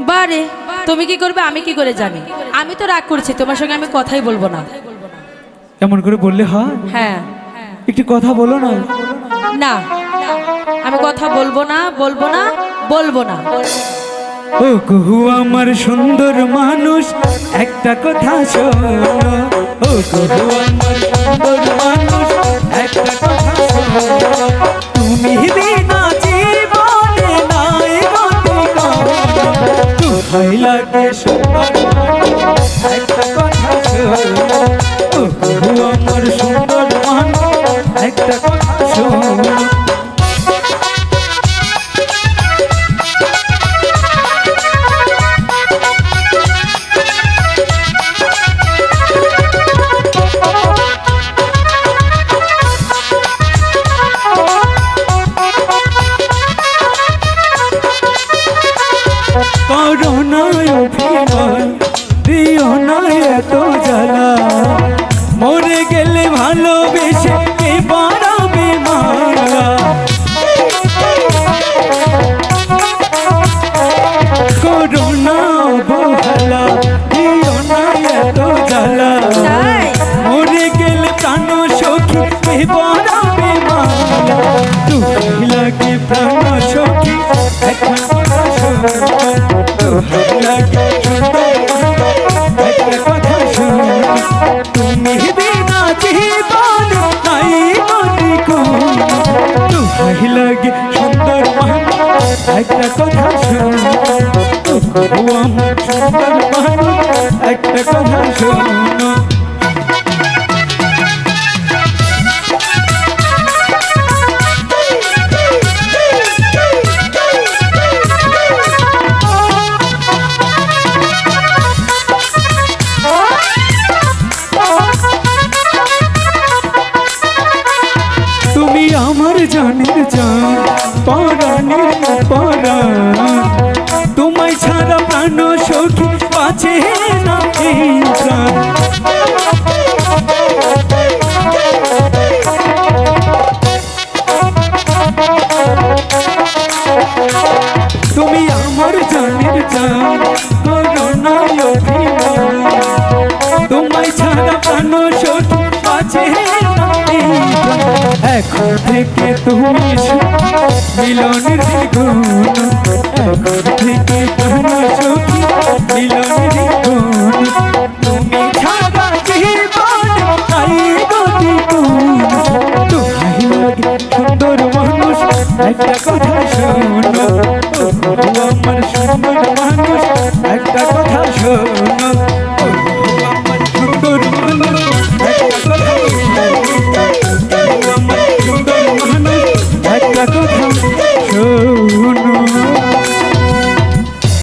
বারে তুমি কি করবে আমি কি করে জানি? আমি তো রাগ করছি তোমার সঙ্গে আমি কথাই বলব না। এমন করে বললে হয়? হ্যাঁ। একটু কথা বলো না। না আমি কথা বলব না বলব না বলব না। ও কহু আমার সুন্দর মানুষ একটা কথা শোনো। ও কুহু আমার সুন্দর মানুষ একটা কথা তুই লাগে একটা কথা আমার সুন্দর মান। একটা ভালোবেসে লাগে সুন্দর মানুষ একটা কথা শোনো সুন্দর মানুষ একটা কথা শোনো আমার জানের জান পরাণের পরাণ তোমায় ছাড়া প্রাণ সখী পাছে না প্রাণ। তুমি আমার জানের জান করোনায় এখন থেকে তুমি মিলনের দ্বিগুণ এখন থেকে প্রাণ সখী, মিলনের দ্বিগুণ। তুমি ছাড়া জীবন নাই গতি কোন তোমায় লাগে সুন্দর মানুষ, একটা কথা শোনো। আমার সুন্দর